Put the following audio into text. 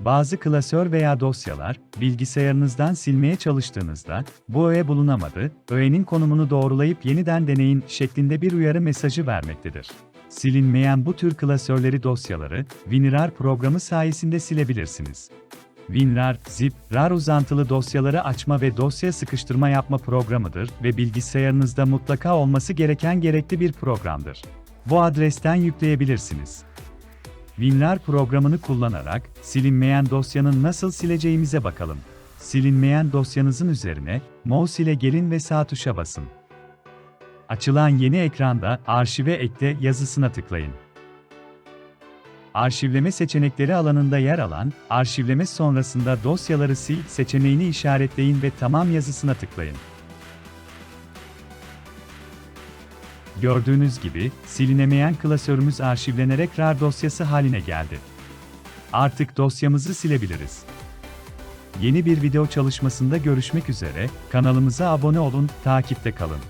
Bazı klasör veya dosyalar, bilgisayarınızdan silmeye çalıştığınızda, bu öğe bulunamadı, öğenin konumunu doğrulayıp yeniden deneyin şeklinde bir uyarı mesajı vermektedir. Silinmeyen bu tür klasörleri dosyaları, WinRAR programı sayesinde silebilirsiniz. WinRAR, zip, RAR uzantılı dosyaları açma ve dosya sıkıştırma yapma programıdır ve bilgisayarınızda mutlaka olması gereken gerekli bir programdır. Bu adresten yükleyebilirsiniz. WinRAR programını kullanarak silinmeyen dosyanın nasıl sileceğimize bakalım. Silinmeyen dosyanızın üzerine mouse ile gelin ve sağ tuşa basın. Açılan yeni ekranda Arşive ekle yazısına tıklayın. Arşivleme seçenekleri alanında yer alan Arşivleme sonrasında dosyaları sil seçeneğini işaretleyin ve Tamam yazısına tıklayın. Gördüğünüz gibi, silinemeyen klasörümüz arşivlenerek RAR dosyası haline geldi. Artık dosyamızı silebiliriz. Yeni bir video çalışmasında görüşmek üzere, kanalımıza abone olun, takipte kalın.